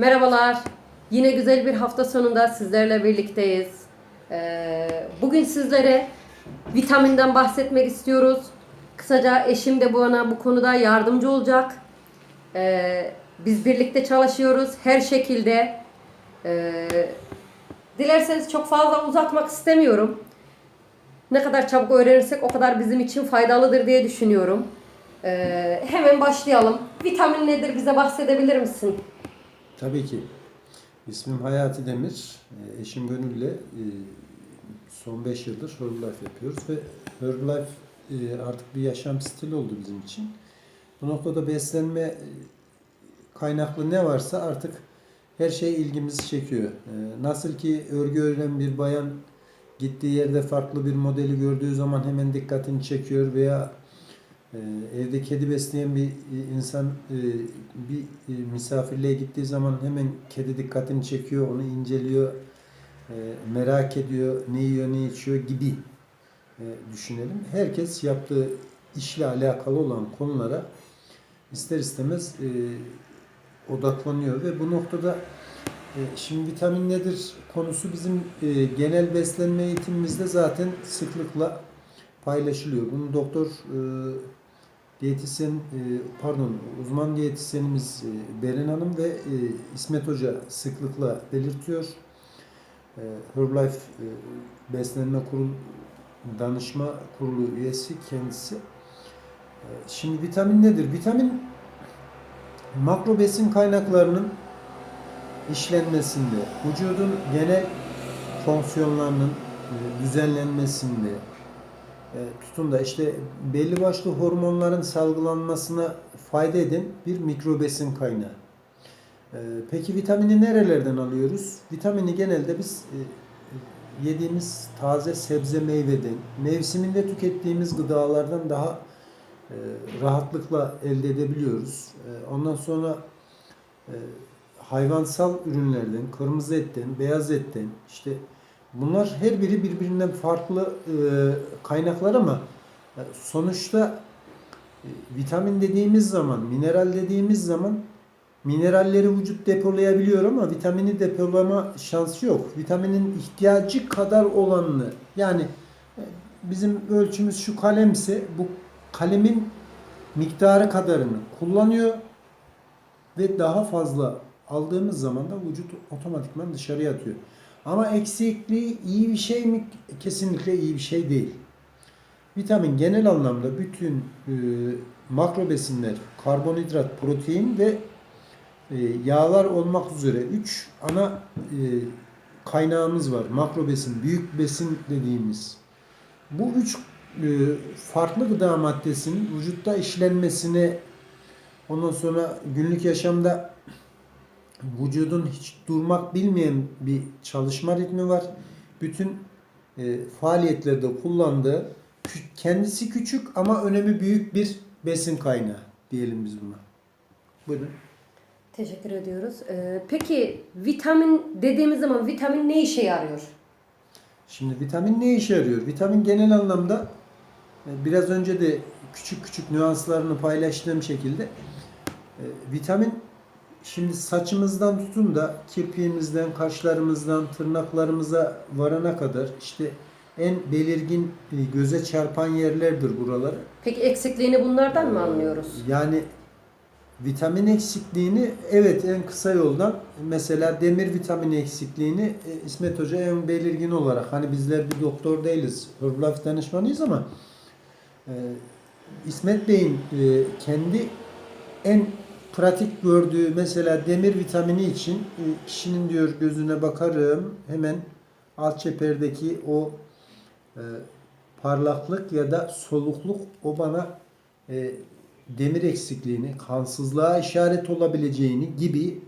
Merhabalar. Yine güzel bir hafta sonunda sizlerle birlikteyiz. Ee, bugün sizlere vitaminden bahsetmek istiyoruz. Kısaca eşim de bana bu konuda yardımcı olacak. Ee, biz birlikte çalışıyoruz her şekilde. Ee, dilerseniz çok fazla uzatmak istemiyorum. Ne kadar çabuk öğrenirsek o kadar bizim için faydalıdır diye düşünüyorum. Ee, hemen başlayalım. Vitamin nedir bize bahsedebilir misin? Tabii ki. İsmim Hayati Demir. Ee, Eşim Gönül'le e, son 5 yıldır Herbalife yapıyoruz ve Herbalife e, artık bir yaşam stili oldu bizim için. Bu noktada beslenme e, kaynaklı ne varsa artık her şey ilgimizi çekiyor. Ee, Nasıl ki örgü ören bir bayan gittiği yerde farklı bir modeli gördüğü zaman hemen dikkatini çekiyor veya evde kedi besleyen bir e, insan e, bir e, misafirliğe gittiği zaman hemen kedi dikkatini çekiyor, onu inceliyor, merak ediyor, ne yiyor, ne içiyor gibi düşünelim. Herkes yaptığı işle alakalı olan konulara ister istemez odaklanıyor ve bu noktada şimdi vitamin nedir konusu bizim genel beslenme eğitimimizde zaten sıklıkla paylaşılıyor. Bunu doktor diyetisyen e, pardon uzman diyetisyenimiz e, Beren Hanım ve e, İsmet Hoca sıklıkla belirtiyor. Herbalife Beslenme Kurulu Danışma Kurulu üyesi kendisi. Şimdi vitamin nedir? Vitamin makro besin kaynaklarının işlenmesinde, vücudun genel fonksiyonlarının düzenlenmesinde, tutun da işte belli başlı hormonların salgılanmasına fayda eden bir mikrobesin kaynağı. E, Peki vitamini nerelerden alıyoruz? Vitamini genelde biz e, yediğimiz taze sebze meyveden, mevsiminde tükettiğimiz gıdalardan daha e, rahatlıkla elde edebiliyoruz. E, Ondan sonra e, hayvansal ürünlerden, kırmızı etten, beyaz etten, işte bunlar her biri birbirinden farklı e, kaynaklar ama e, sonuçta e, vitamin dediğimiz zaman, mineral dediğimiz zaman mineralleri vücut depolayabiliyor ama vitamini depolama şansı yok. Vitaminin ihtiyacı kadar olanını yani bizim ölçümüz şu kalemse bu kalemin miktarı kadarını kullanıyor ve daha fazla aldığımız zaman da vücut otomatikman dışarıya atıyor. Ama eksikliği iyi bir şey mi? Kesinlikle iyi bir şey değil. Vitamin genel anlamda bütün e, makro besinler, karbonhidrat, protein ve e, yağlar olmak üzere 3 ana e, kaynağımız var. Makro besin, büyük besin dediğimiz. Bu üç e, farklı gıda maddesinin vücutta işlenmesine ondan sonra günlük yaşamda vücudun hiç durmak bilmeyen bir çalışma ritmi var. Bütün e, faaliyetlerde kullandığı kendisi küçük ama önemi büyük bir besin kaynağı diyelim biz buna. Buyurun. Teşekkür ediyoruz. Ee, peki vitamin dediğimiz zaman vitamin ne işe yarıyor? Şimdi vitamin ne işe yarıyor? Vitamin genel anlamda e, biraz önce de küçük küçük nüanslarını paylaştığım şekilde e, vitamin şimdi saçımızdan tutun da kirpiğimizden, kaşlarımızdan, tırnaklarımıza varana kadar işte en belirgin e, göze çarpan yerlerdir buraları. Peki eksikliğini bunlardan mı anlıyoruz? Yani vitamin eksikliğini evet en kısa yoldan mesela demir vitamini eksikliğini e, İsmet Hoca en belirgin olarak hani bizler bir doktor değiliz. Herbalife danışmanıyız ama e, İsmet Bey'in e, kendi en pratik gördüğü mesela demir vitamini için e, kişinin diyor gözüne bakarım hemen alt çeperdeki o e, parlaklık ya da solukluk o bana e, demir eksikliğini, kansızlığa işaret olabileceğini gibi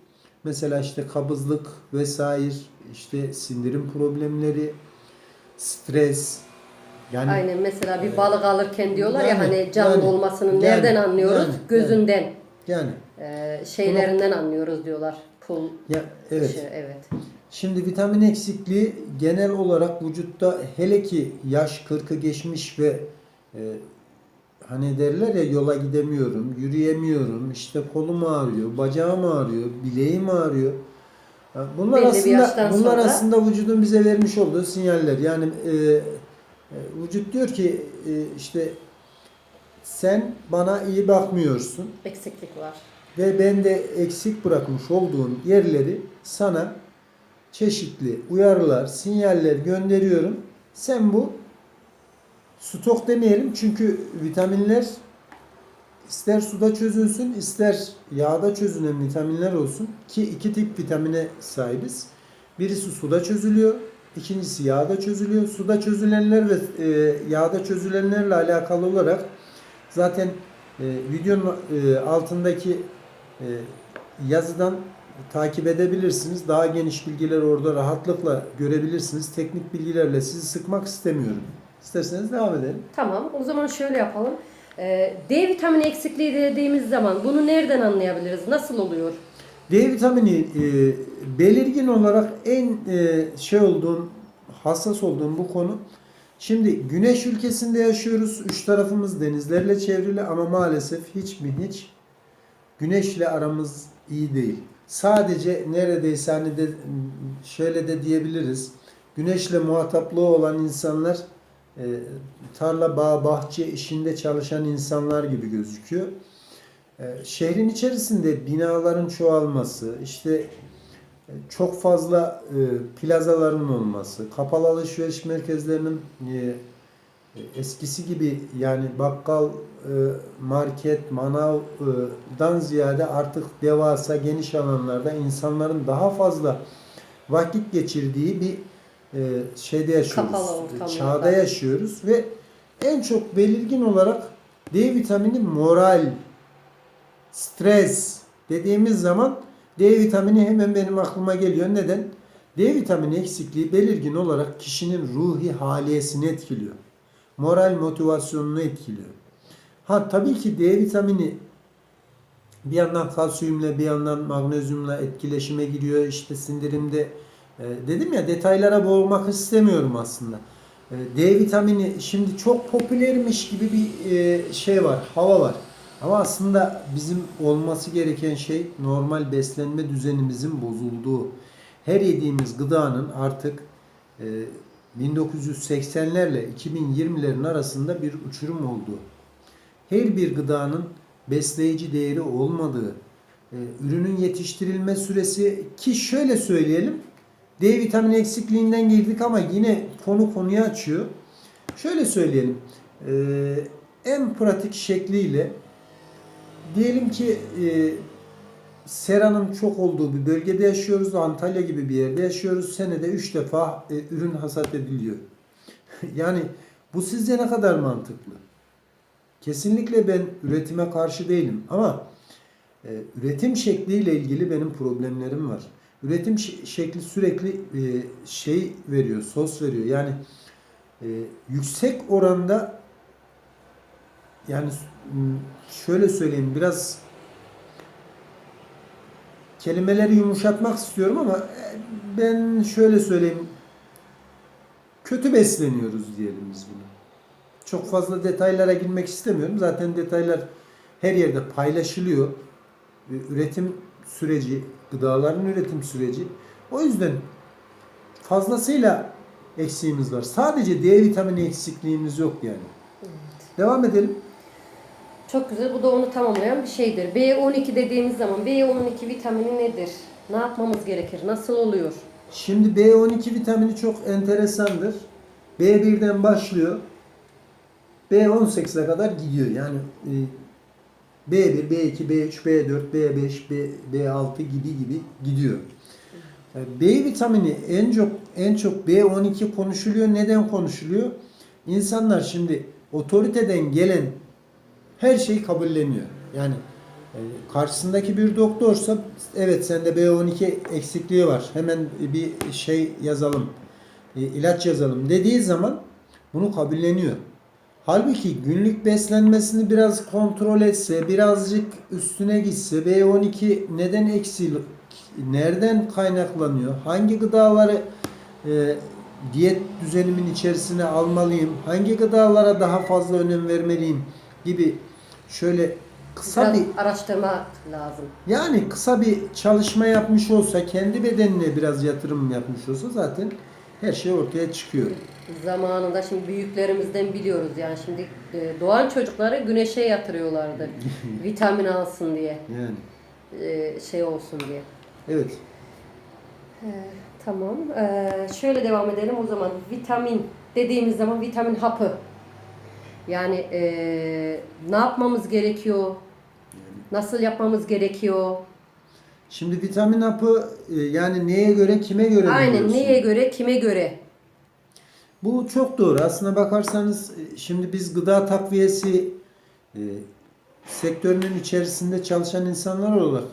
mesela işte kabızlık vesaire, işte sindirim problemleri, stres yani Aynen mesela bir balık alırken diyorlar ya Yani, hani canlı yani, olmasının yani, nereden anlıyoruz? yani, Gözünden. yani Ee, şeylerinden anlıyoruz diyorlar. Pul ya evet. dışı, evet. Şimdi vitamin eksikliği genel olarak vücutta hele ki yaş 40'ı geçmiş ve e, hani derler ya yola gidemiyorum, yürüyemiyorum, işte kolum ağrıyor, bacağım ağrıyor, bileğim ağrıyor. Bunlar Belli aslında bunlar sonra- aslında vücudun bize vermiş olduğu sinyaller. Yani e, e, vücut diyor ki e, işte sen bana iyi bakmıyorsun Eksiklik var. ve ben de eksik bırakmış olduğum yerleri sana çeşitli uyarılar, sinyaller gönderiyorum. Sen bu stok demeyelim çünkü vitaminler ister suda çözülsün ister yağda çözülen vitaminler olsun ki iki tip vitamine sahibiz. Birisi suda çözülüyor, ikincisi yağda çözülüyor. Suda çözülenler ve e, yağda çözülenlerle alakalı olarak zaten e, videonun e, altındaki e, yazıdan takip edebilirsiniz. Daha geniş bilgiler orada rahatlıkla görebilirsiniz. Teknik bilgilerle sizi sıkmak istemiyorum. İsterseniz devam edelim. Tamam. O zaman şöyle yapalım. Ee, D vitamini eksikliği dediğimiz zaman bunu nereden anlayabiliriz? Nasıl oluyor? D vitamini e, belirgin olarak en e, şey olduğum, hassas olduğum bu konu. Şimdi güneş ülkesinde yaşıyoruz. Üç tarafımız denizlerle çevrili ama maalesef hiç mi hiç güneşle aramız iyi değil. Sadece neredeyse hani de şöyle de diyebiliriz. Güneşle muhataplığı olan insanlar e, tarla, bağ, bahçe işinde çalışan insanlar gibi gözüküyor. Ee, Şehrin içerisinde binaların çoğalması, işte e, çok fazla e, plazaların olması, kapalı alışveriş merkezlerinin e, eskisi gibi yani bakkal, e, market, manavdan ziyade artık devasa geniş alanlarda insanların daha fazla vakit geçirdiği bir e, şeyde yaşıyoruz. Çağda yaşıyoruz ve en çok belirgin olarak D vitamini moral, stres dediğimiz zaman D vitamini hemen benim aklıma geliyor. Neden? D vitamini eksikliği belirgin olarak kişinin ruhi haliyesini etkiliyor. Moral motivasyonunu etkiliyor. Ha tabii ki D vitamini bir yandan kalsiyumla bir yandan magnezyumla etkileşime giriyor. İşte sindirimde e, dedim ya detaylara boğulmak istemiyorum aslında. E, D vitamini şimdi çok popülermiş gibi bir e, şey var, hava var. Ama aslında bizim olması gereken şey normal beslenme düzenimizin bozulduğu. Her yediğimiz gıdanın artık e, 1980'lerle 2020'lerin arasında bir uçurum olduğu. Her bir gıdanın besleyici değeri olmadığı, e, ürünün yetiştirilme süresi ki şöyle söyleyelim D vitamini eksikliğinden girdik ama yine konu konuyu açıyor. Şöyle söyleyelim. e, en pratik şekliyle diyelim ki e, seranın çok olduğu bir bölgede yaşıyoruz. Antalya gibi bir yerde yaşıyoruz. Senede 3 defa e, ürün hasat ediliyor. yani bu sizce ne kadar mantıklı? Kesinlikle ben üretime karşı değilim ama e, üretim şekliyle ilgili benim problemlerim var. Üretim şekli sürekli e, şey veriyor, sos veriyor. Yani e, yüksek oranda yani şöyle söyleyeyim biraz kelimeleri yumuşatmak istiyorum ama e, ben şöyle söyleyeyim kötü besleniyoruz diyelim biz bunu. Çok fazla detaylara girmek istemiyorum. Zaten detaylar her yerde paylaşılıyor. Üretim süreci, gıdaların üretim süreci. O yüzden fazlasıyla eksiğimiz var. Sadece D vitamini eksikliğimiz yok yani. Devam edelim. Çok güzel. Bu da onu tamamlayan bir şeydir. B12 dediğimiz zaman B12 vitamini nedir? Ne yapmamız gerekir? Nasıl oluyor? Şimdi B12 vitamini çok enteresandır. B1'den başlıyor. B18'e kadar gidiyor. Yani e, B1, B2, B3, B4, B5, B, B6 gibi gibi gidiyor. E, B vitamini en çok en çok B12 konuşuluyor. Neden konuşuluyor? İnsanlar şimdi otoriteden gelen her şeyi kabulleniyor. Yani e, karşısındaki bir doktorsa evet sende B12 eksikliği var. Hemen bir şey yazalım. e, ilaç yazalım dediği zaman bunu kabulleniyor. Halbuki günlük beslenmesini biraz kontrol etse, birazcık üstüne gitse, B12 neden eksik, nereden kaynaklanıyor, hangi gıdaları e, diyet düzenimin içerisine almalıyım, hangi gıdalara daha fazla önem vermeliyim, gibi şöyle kısa Biraz bir araştırma lazım. yani kısa bir çalışma yapmış olsa, kendi bedenine biraz yatırım yapmış olsa zaten her şey ortaya çıkıyor. Zamanında şimdi büyüklerimizden biliyoruz yani şimdi e, doğan çocukları güneşe yatırıyorlardı. vitamin alsın diye, Yani e, şey olsun diye. evet. Tamam. Ee, şöyle devam edelim o zaman. Vitamin dediğimiz zaman vitamin hapı. Yani ee, ne yapmamız gerekiyor? Nasıl yapmamız gerekiyor? Şimdi vitamin hapı e, yani neye göre, kime göre Aynen neye göre, kime göre? Bu çok doğru. Aslına bakarsanız e, şimdi biz gıda takviyesi e, sektörünün içerisinde çalışan insanlar olarak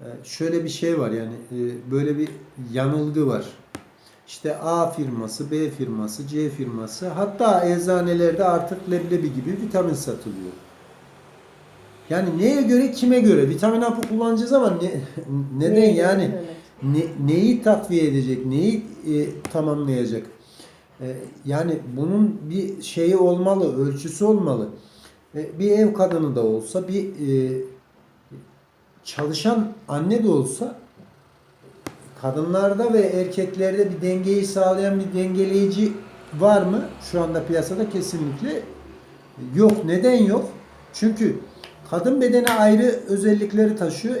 e, şöyle bir şey var yani e, böyle bir yanılgı var. İşte A firması, B firması, C firması hatta eczanelerde artık leblebi gibi vitamin satılıyor. Yani neye göre, kime göre? Vitamin hapı kullanacağız ama ne, neden Neye göre? yani? Evet. Ne- neyi takviye edecek, neyi e, tamamlayacak? E, yani bunun bir şeyi olmalı, ölçüsü olmalı. E, bir ev kadını da olsa, bir e, çalışan anne de olsa kadınlarda ve erkeklerde bir dengeyi sağlayan bir dengeleyici var mı? Şu anda piyasada kesinlikle yok. Neden yok? Çünkü kadın bedeni ayrı özellikleri taşıyor,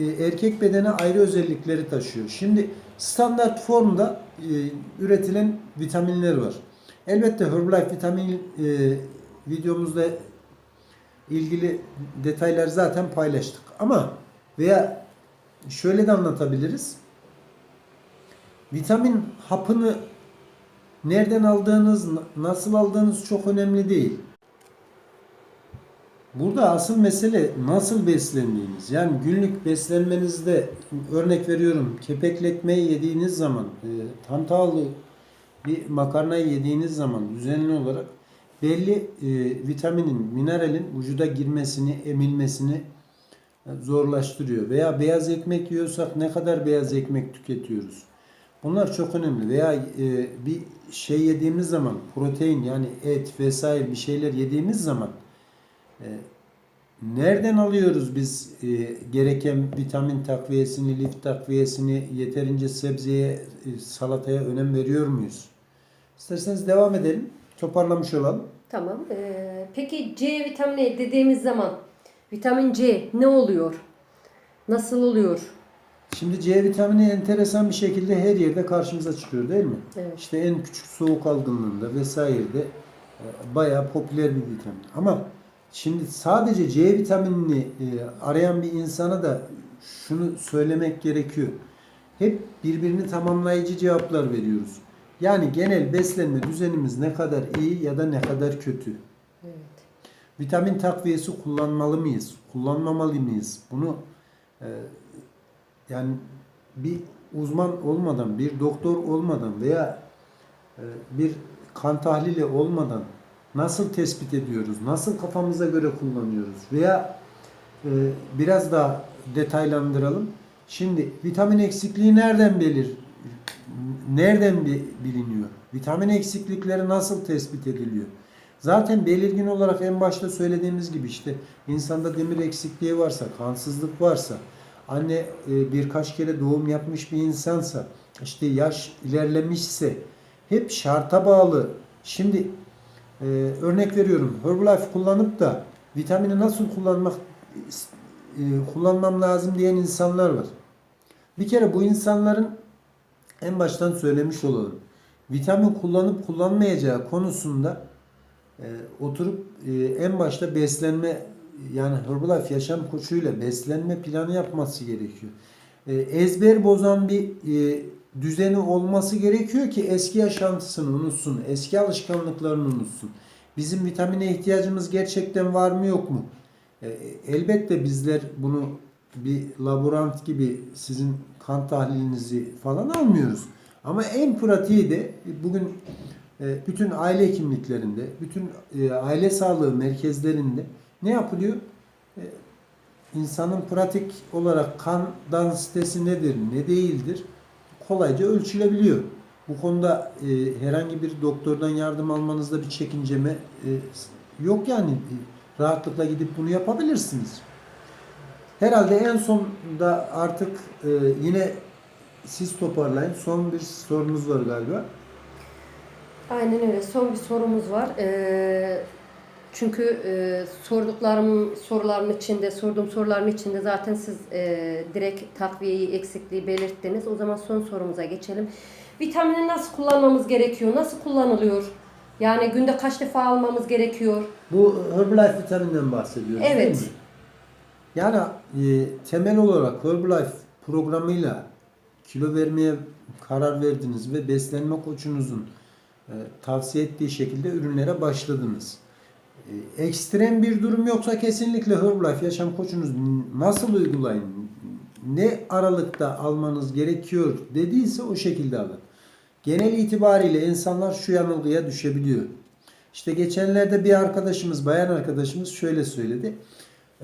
e, erkek bedeni ayrı özellikleri taşıyor. Şimdi standart formda e, üretilen vitaminler var. Elbette Herbalife vitamin e, videomuzda ilgili detaylar zaten paylaştık. Ama veya şöyle de anlatabiliriz. Vitamin hapını nereden aldığınız, nasıl aldığınız çok önemli değil. Burada asıl mesele nasıl beslendiğiniz. Yani günlük beslenmenizde örnek veriyorum kepekli ekmeği yediğiniz zaman, e, tantağlı bir makarnayı yediğiniz zaman düzenli olarak belli e, vitaminin, mineralin vücuda girmesini, emilmesini e, zorlaştırıyor. Veya beyaz ekmek yiyorsak ne kadar beyaz ekmek tüketiyoruz? Bunlar çok önemli. Veya e, bir şey yediğimiz zaman protein yani et vesaire bir şeyler yediğimiz zaman e, nereden alıyoruz biz e, gereken vitamin takviyesini, lif takviyesini, yeterince sebzeye, e, salataya önem veriyor muyuz? İsterseniz devam edelim. Toparlamış olalım. Tamam. Ee, peki C vitamini dediğimiz zaman vitamin C ne oluyor? Nasıl oluyor? Şimdi C vitamini enteresan bir şekilde her yerde karşımıza çıkıyor değil mi? Evet. İşte en küçük soğuk algınlığında vesairede e, bayağı popüler bir vitamin. Ama şimdi sadece C vitaminini e, arayan bir insana da şunu söylemek gerekiyor. Hep birbirini tamamlayıcı cevaplar veriyoruz. Yani genel beslenme düzenimiz ne kadar iyi ya da ne kadar kötü. Evet. Vitamin takviyesi kullanmalı mıyız? Kullanmamalı mıyız? Bunu e, yani bir uzman olmadan, bir doktor olmadan veya e, bir kan tahlili olmadan nasıl tespit ediyoruz? Nasıl kafamıza göre kullanıyoruz? Veya e, biraz daha detaylandıralım. Şimdi vitamin eksikliği nereden belir? Nereden bi- biliniyor? Vitamin eksiklikleri nasıl tespit ediliyor? Zaten belirgin olarak en başta söylediğimiz gibi işte insanda demir eksikliği varsa, kansızlık varsa, anne e, birkaç kere doğum yapmış bir insansa, işte yaş ilerlemişse hep şarta bağlı. Şimdi e, örnek veriyorum Herbalife kullanıp da vitamini nasıl kullanmak e, kullanmam lazım diyen insanlar var. Bir kere bu insanların en baştan söylemiş olalım. Vitamin kullanıp kullanmayacağı konusunda e, oturup e, en başta beslenme yani Herbalife yaşam koçuyla beslenme planı yapması gerekiyor. E, ezber bozan bir e, düzeni olması gerekiyor ki eski yaşantısını unutsun, eski alışkanlıklarını unutsun. Bizim vitamine ihtiyacımız gerçekten var mı yok mu? E, elbette bizler bunu bir laborant gibi sizin kan tahlilinizi falan almıyoruz. Ama en pratiği de bugün e, bütün aile hekimliklerinde, bütün e, aile sağlığı merkezlerinde ne yapılıyor? E, İnsanın pratik olarak kan densitesi nedir, ne değildir kolayca ölçülebiliyor. Bu konuda e, herhangi bir doktordan yardım almanızda bir çekinceme e, yok yani. rahatlıkla gidip bunu yapabilirsiniz. Herhalde en sonda artık e, yine siz toparlayın. Son bir sorunuz var galiba. Aynen öyle. Son bir sorumuz var. Ee, çünkü e, sorduklarım soruların içinde, sorduğum soruların içinde zaten siz e, direkt takviyeyi, eksikliği belirttiniz. O zaman son sorumuza geçelim. Vitamini nasıl kullanmamız gerekiyor? Nasıl kullanılıyor? Yani günde kaç defa almamız gerekiyor? Bu Herbalife vitaminden bahsediyoruz Evet. değil mi? Yani e, temel olarak Herbalife programıyla kilo vermeye karar verdiniz ve beslenme koçunuzun e, tavsiye ettiği şekilde ürünlere başladınız. E, ekstrem bir durum yoksa kesinlikle Herbalife yaşam koçunuz nasıl uygulayın, ne aralıkta almanız gerekiyor dediyse o şekilde alın. Genel itibariyle insanlar şu yanılgıya düşebiliyor. İşte geçenlerde bir arkadaşımız, bayan arkadaşımız şöyle söyledi.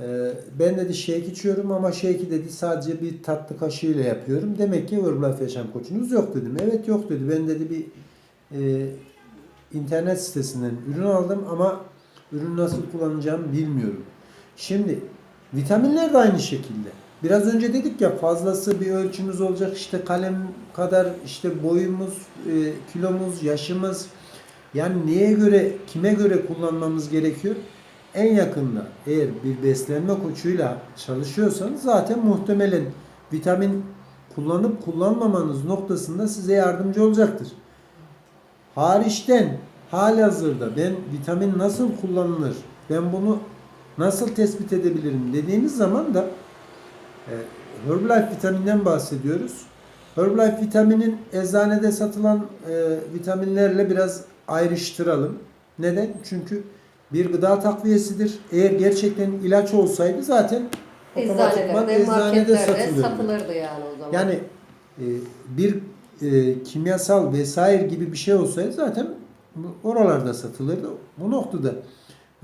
Ee, ben dedi shake içiyorum ama shake'i dedi sadece bir tatlı kaşığıyla yapıyorum. Demek ki Herbalife yaşam koçunuz yok dedim. Evet yok dedi. Ben dedi bir e, internet sitesinden ürün aldım ama ürünü nasıl kullanacağımı bilmiyorum. Şimdi vitaminler de aynı şekilde. Biraz önce dedik ya fazlası bir ölçümüz olacak işte kalem kadar işte boyumuz, e, kilomuz, yaşımız yani neye göre, kime göre kullanmamız gerekiyor? En yakında eğer bir beslenme koçuyla çalışıyorsanız zaten muhtemelen vitamin kullanıp kullanmamanız noktasında size yardımcı olacaktır. Hariçten halihazırda ben vitamin nasıl kullanılır, ben bunu nasıl tespit edebilirim dediğiniz zaman da e, Herbalife vitaminden bahsediyoruz. Herbalife vitaminin eczanede satılan e, vitaminlerle biraz ayrıştıralım. Neden? Çünkü bir gıda takviyesidir. Eğer gerçekten ilaç olsaydı zaten otomatikman marketlerde satılırdı. satılırdı yani o zaman. Yani e, bir e, kimyasal vesaire gibi bir şey olsaydı zaten oralarda satılırdı. Bu noktada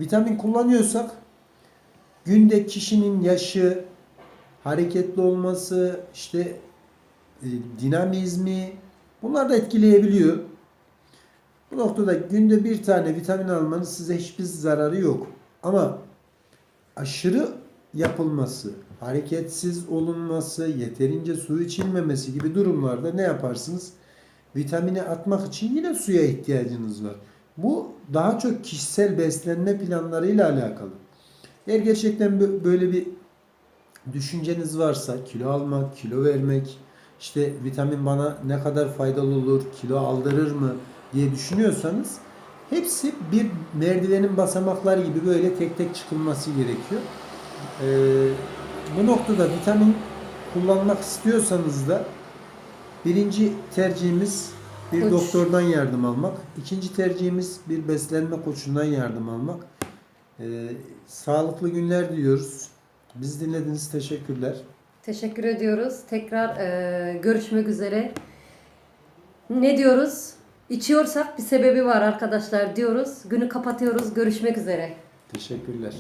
vitamin kullanıyorsak günde kişinin yaşı, hareketli olması, işte e, dinamizmi bunlar da etkileyebiliyor. Bu noktada günde bir tane vitamin almanın size hiçbir zararı yok. Ama aşırı yapılması, hareketsiz olunması, yeterince su içilmemesi gibi durumlarda ne yaparsınız? Vitamini atmak için yine suya ihtiyacınız var. Bu daha çok kişisel beslenme planlarıyla alakalı. Eğer gerçekten bö- böyle bir düşünceniz varsa kilo almak, kilo vermek, işte vitamin bana ne kadar faydalı olur, kilo aldırır mı diye düşünüyorsanız hepsi bir merdivenin basamakları gibi böyle tek tek çıkılması gerekiyor. Ee, bu noktada vitamin kullanmak istiyorsanız da birinci tercihimiz bir Koç. doktordan yardım almak. ikinci tercihimiz bir beslenme koçundan yardım almak. Ee, sağlıklı günler diliyoruz. Biz dinlediğiniz teşekkürler. Teşekkür ediyoruz. Tekrar e, görüşmek üzere. Ne diyoruz? İçiyorsak bir sebebi var arkadaşlar diyoruz. Günü kapatıyoruz. Görüşmek üzere. Teşekkürler.